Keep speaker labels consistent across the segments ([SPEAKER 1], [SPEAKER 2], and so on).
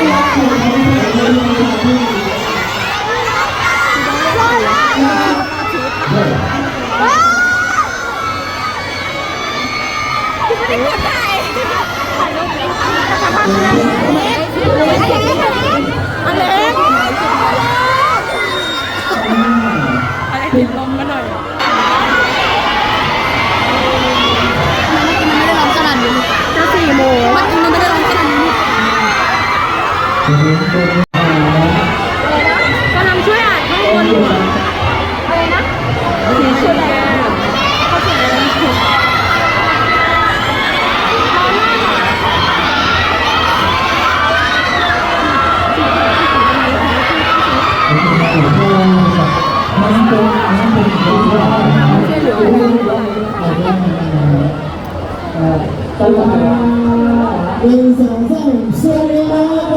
[SPEAKER 1] อเล็กอะไรติดลมกันหน่อย
[SPEAKER 2] ไม่ได้ร้องขนาดนี้
[SPEAKER 1] จะสี่โมง
[SPEAKER 2] มันมันไม่ได้ร้องขนาดนี้
[SPEAKER 1] กำลังช่วยอ่านข้างบนอยู่อะไรนะสีชมพูเขาเขียนอะไรนะ
[SPEAKER 3] หนึ่งสองสามส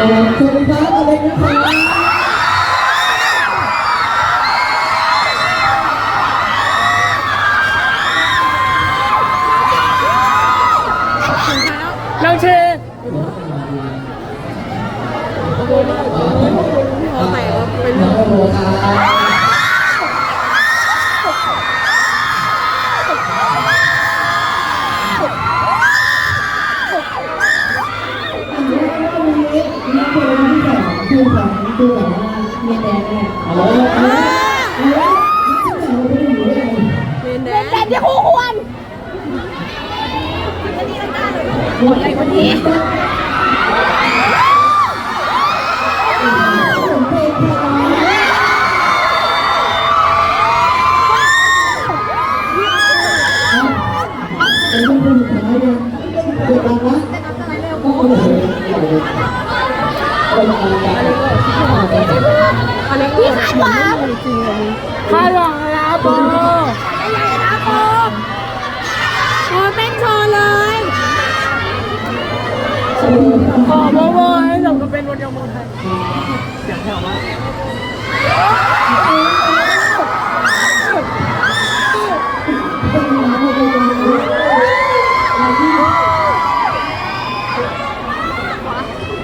[SPEAKER 3] ขอบครับสวัสดีครับอะไรนะครับ
[SPEAKER 2] หัวใหญ่กว่านี้
[SPEAKER 3] เป็นคนสุดท้ายเนี่ยเด็กกันนะก็เลย
[SPEAKER 1] อันนี้
[SPEAKER 2] พี่คาดหวัง
[SPEAKER 1] คาดหวังอะไรนะโบ
[SPEAKER 2] ใข
[SPEAKER 1] อโบโบให้สมกับเป็นวันเดียวเมืองไทยเสียงแถวมาก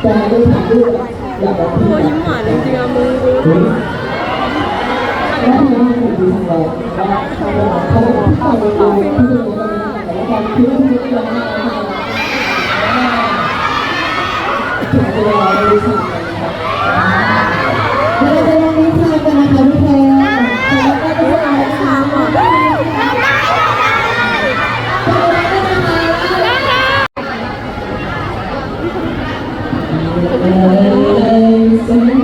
[SPEAKER 3] แต่ไม่ถ่ายรูปอยากบอก
[SPEAKER 1] โบยิ้มหวานจริงๆอะมึงกู
[SPEAKER 3] คุณแล้วทำไม ถึงดูเราเขาเขาเขาเขาเขาที่ดูแต่ละคนคือที่ดูเราถึงเลาเราดูสิเราจะลองดูทางกันนะคะทุกคนแล้วก็จะ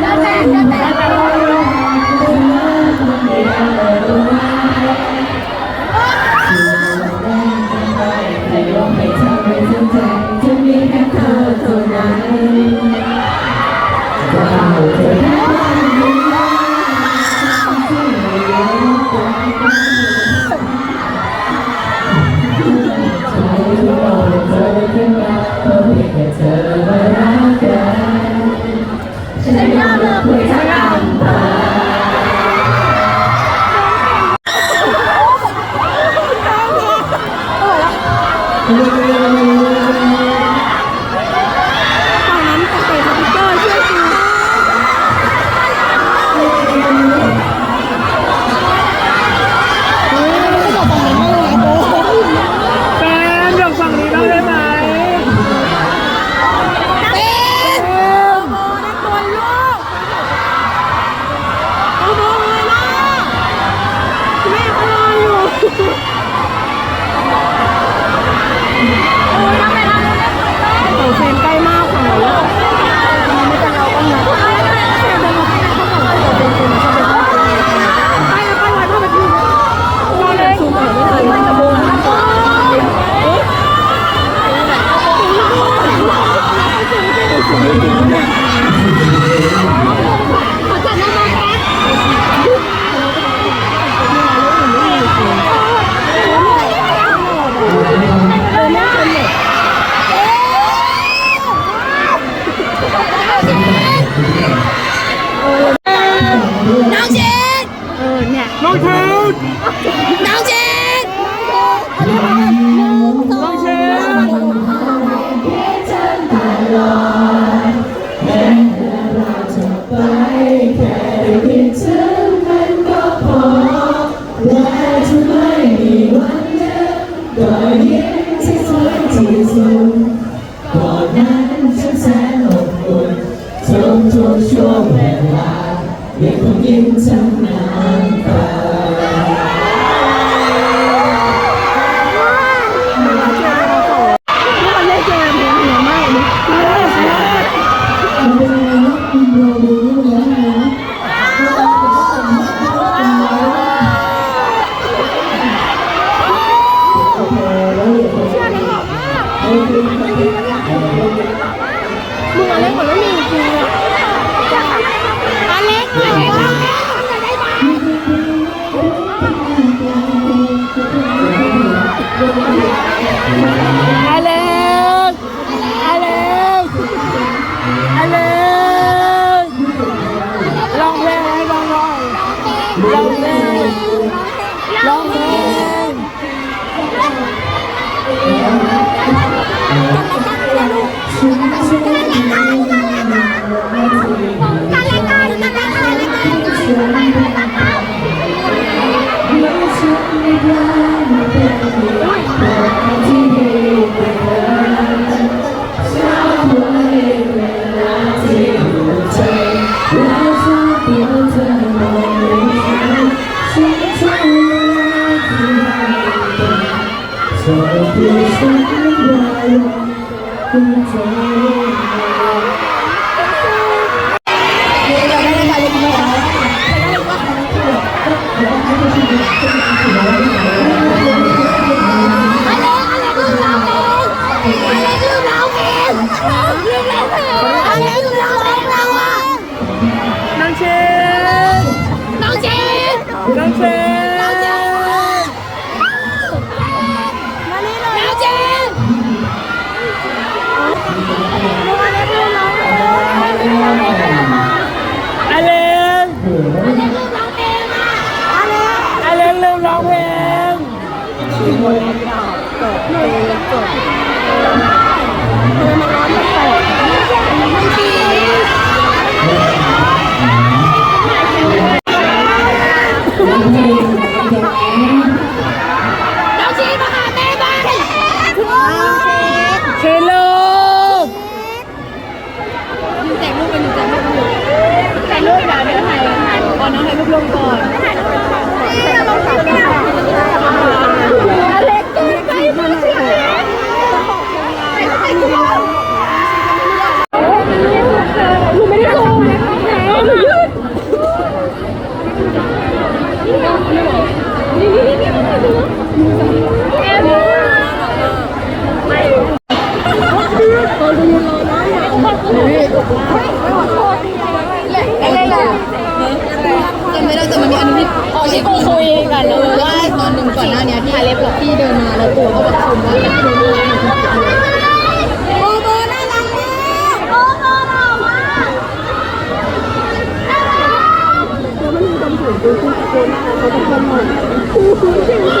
[SPEAKER 1] แล้
[SPEAKER 2] วแต่
[SPEAKER 4] แล้
[SPEAKER 3] วแต่
[SPEAKER 2] Thank you.
[SPEAKER 4] Meu Deus, gente.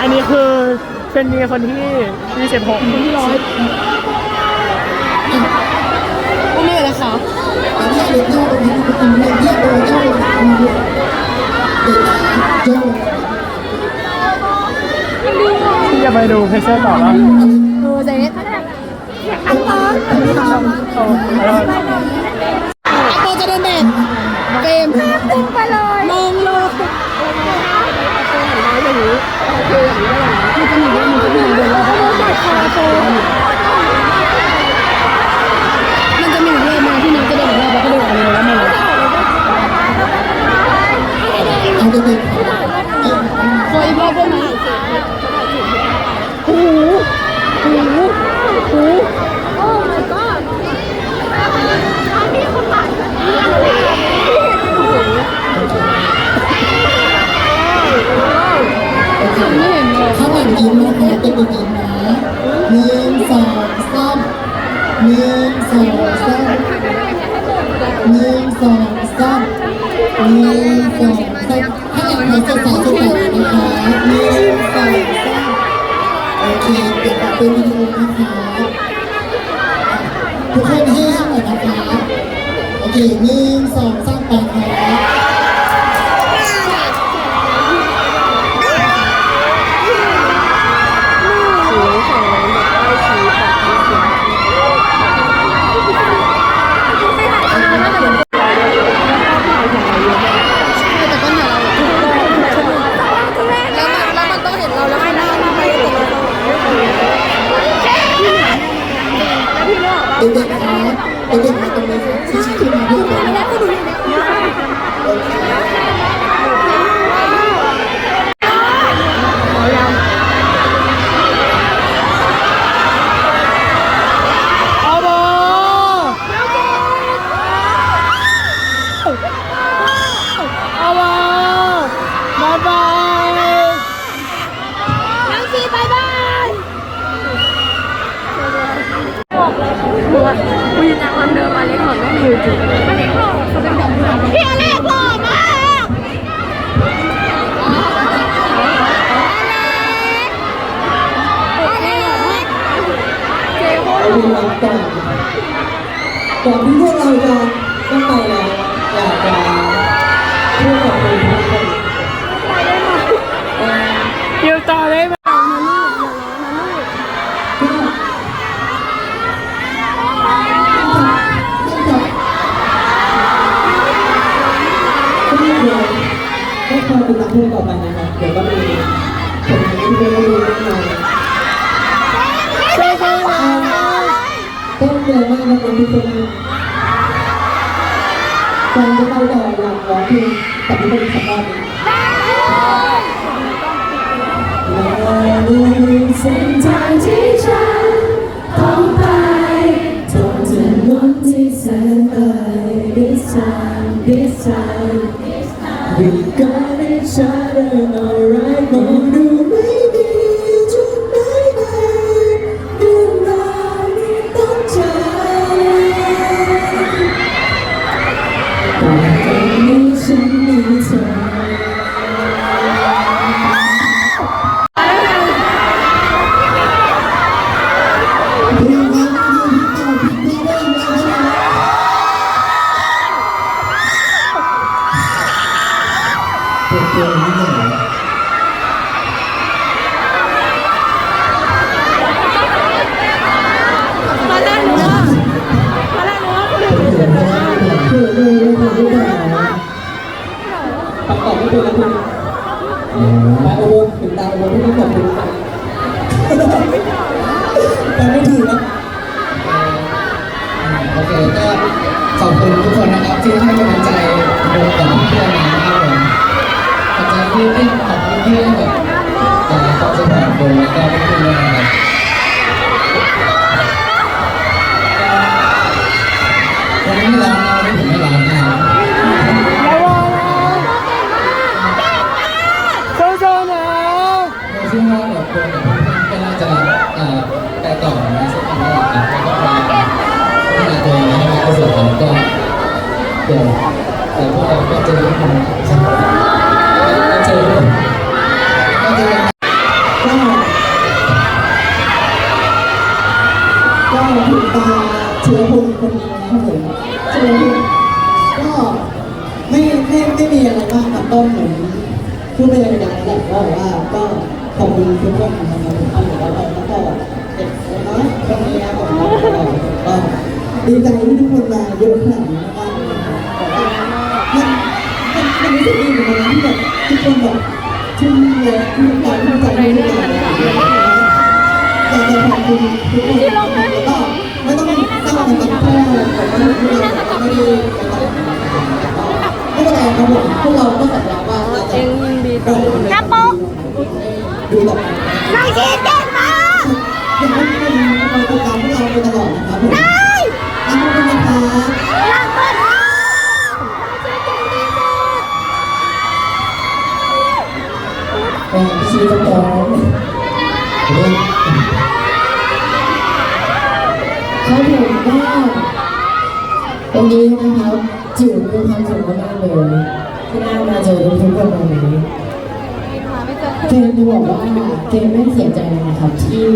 [SPEAKER 4] อันนี้คือเป็
[SPEAKER 3] นเมีย
[SPEAKER 4] คนที่ยี่
[SPEAKER 3] จ็
[SPEAKER 4] บห
[SPEAKER 5] ก
[SPEAKER 2] คนที่ร้อยก็ไม่เล
[SPEAKER 4] ยค่ะ
[SPEAKER 2] ที่
[SPEAKER 4] จะ
[SPEAKER 2] ไป
[SPEAKER 4] ดูเพ
[SPEAKER 5] ชรต่อแล้ว
[SPEAKER 2] ดูเจ๊อันต่อ หนึ่
[SPEAKER 4] งสองสามหนึ่งสองสามถ้าเราจะสาวจะต่อนะคะหนึ่งสองสามโอเค
[SPEAKER 1] เดี๋ยวเป็นวิดีโอนะคะทุกคนให้ห้าม
[SPEAKER 6] หน่ะ
[SPEAKER 1] โอ
[SPEAKER 7] เคนึ่ Okay. ก็ก็
[SPEAKER 1] ถึงตาเชื้อพลคนนี้นะครับผมเชื้อพลก็ไม่ไม่ไม่มีอะไรมากครับก็เหมือนพูดไปเลยนะแหละก็บอกว่าก็ขอบคุณทุกคนนะครับผมที่บอกว่าแล้วก็เด็กน้อยคนนี้นะผมก็ดีใจที่ทุกคนมาเยอะขนาดนี้นะครับมันมันมันรู้สึกดีเหมือนกันนะที่แบบทุกคนแบบทุ่มเลยทุ่มใจทุ่มใจทุ่มใจ ขอบคุณทุกคนแล้วก็ไม่ต้องเศร้ากันกับเพื่อนแต่ว่าพวกเราไม่ได้ไม่เป็นไรครับผมพวกเราก็สัญญาว่าเราจะเราจะ
[SPEAKER 5] กระโปรง
[SPEAKER 1] ดูต่อไป
[SPEAKER 5] น้องชีเก่งมาก
[SPEAKER 1] อยากให้ทุกคนคอยติดตามพวกเราไปตลอด นนี้
[SPEAKER 5] นะ
[SPEAKER 1] ครับจิ๋วมีความสุขมากๆเลยที่ได้มาเจอทุกคนวันนี้เจนจะบอกว่าเจนไม่เสียใจเลยนะครับที่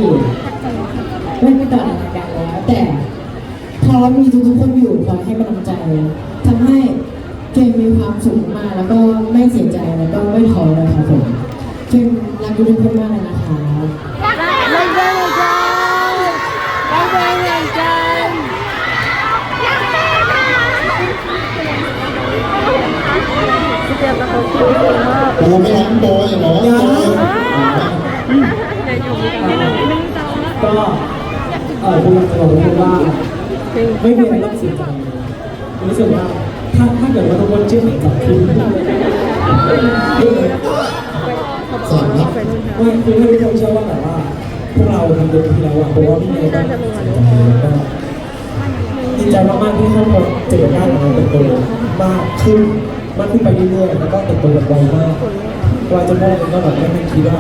[SPEAKER 1] ไม่ไปต่อในรายการแล้วแต่เพราะมีทุกๆคนอยู่คอยให้กำลังใจทำให้เจนมีความสุขมากแล้วก็ไม่เสียใจแล้วก็ไม่ท้อเลยครับผมเจนรักทุกๆคนมากเลยนะคะ
[SPEAKER 5] รักเพื่อน
[SPEAKER 8] รักแม่เหมือนกันรักแม่เหมือนกัน
[SPEAKER 5] รักเพื่อนมาก
[SPEAKER 7] โบไม่ร้งโบอย่าร้อง
[SPEAKER 1] ก็เออคุณจะบอกคุณว่าไม่มีอะไรต้องเสียใจรู้สึกว่าถ้าถ้าเกิดว่าทุกคนเชื่อถือกับคุณ
[SPEAKER 7] สอนครับ
[SPEAKER 1] ไม่คือให้ทุกคนเชื่อว่าแบบว่าพวกเราทำเต็มที่แล้วอะเพราะว่าไม่มีอะไรต้องเสียใจแล้วก็ดีใจมากๆที่ครอบครัวเจอหน้าของเราเติบโตมากขึ้น มากขึ้นไปเรื่อยๆแล้วก็เติบโตแบบไวมาก
[SPEAKER 4] เราจะมองก็แบบไม่คิดว่า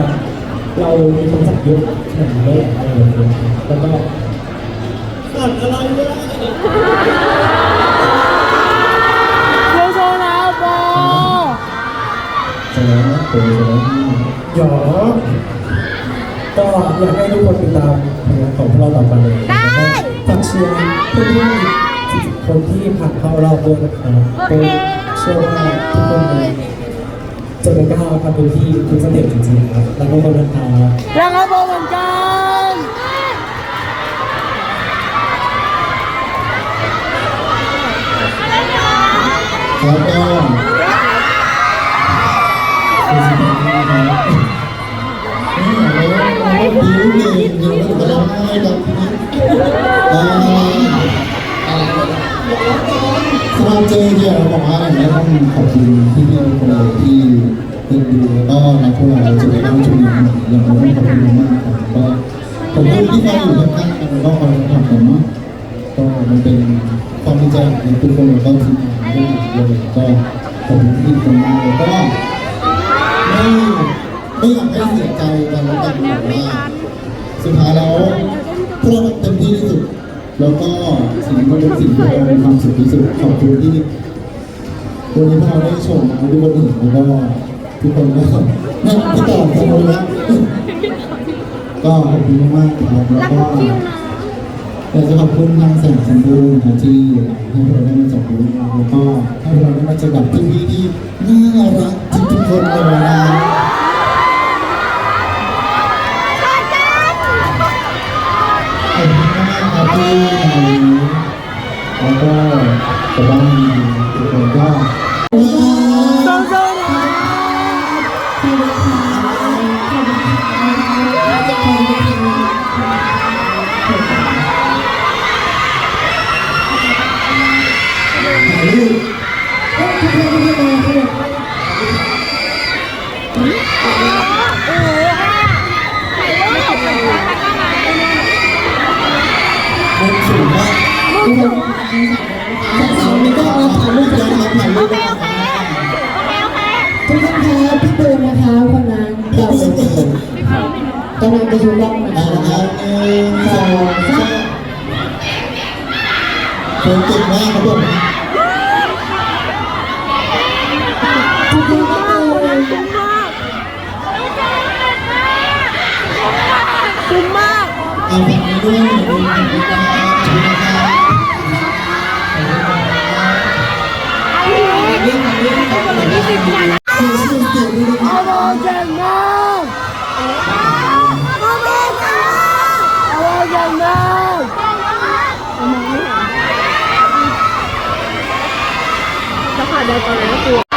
[SPEAKER 4] เรามีคนสักเยอะขนาดนี้อะไรอย่างเงี้ยแล้วก็สั่นอะไรเนี่ย
[SPEAKER 5] โชว์แล้วบอ
[SPEAKER 4] จะแล้วนะตัวจะแล้วหยอก็อยากให้ทุกคนติดตามผลงานของพวกเราต่อไปเลยฝากเชียร์เพื่อนๆคนที่ผ่านเข้ารอบด้วยนะครับ เป็นเชื่อว่าทุกคนเลยจะเป็นก้าวทำเป็นที่คุณสเต็ปจริงๆครับแล้วก็คนนะครับ
[SPEAKER 5] แล้วก็บอเหมือนกัน
[SPEAKER 4] แล้วก็คุณสเต็ปนะครับนี่เราเราบิ้วเองเดี๋ยวเราจะร้องไห้กับพี่อ่า
[SPEAKER 7] อะไรนะ
[SPEAKER 4] สำ หรับเจเดียวบอกว่าอย่างนี้ต้องขอบคุณพี่พี่คนเลยที่เอ็นดูแล้วก็รักพวกเราจนกระทั่งจุดนี้อย่างน้อยขอบคุณมากครับก็ขอบคุณที่คอยอยู่ข้างๆกันแล้วก็คอยสนับสนุนก็มันเป็นความดีใจของทุกคนแล้วก็ทีมงานด้วยก็ขอบคุณที่คนมากแล้วก็ไม่ไม่อยากให้เสียใจกันแล้วกันว่าสุดท้ายแล้วพวกเราเต็มที่ที่สุด แล้วก็สิ่งนี้ก็เป็นสิ่งที่เรามีความสุขที่สุดขอบคุณที่วันนี้พวกเราได้ชมทุกคนเห็นแล้วก็ทุกคนก็นั่งที่ต่อกันเลยนะก็ขอบคุณมากครับแล้วก็อยากจะขอบคุณทางแสงสันดูนะที่ให้เราได้มาจับมือแล้วก็ให้เราได้มาเจอกับพี่ที่น่ารักทุกคนเลยนะ ขอบคุณมากครับ ที่ทำวันนี้แล้วก็จะต้องมีทุกคนก็ถ่ายรูปทุกคนที่มาครับมันสูงมาก ทุกคนสาวๆนี่ก็มาถ่ายรูปกันครับถ่ายรูปกันทุกคนครับพี่ตูนนะคะคนนั้นเราเป็นคนกำลังจะชูกล้องนะคะนะครับหนึ่งสองสามคนเก่งมากครับผมทุกคนครับเลย
[SPEAKER 5] คุ้มมาก
[SPEAKER 4] เอาแบบนี้ด้วย
[SPEAKER 5] จะผ่านได้ตอนไหนก็กลัว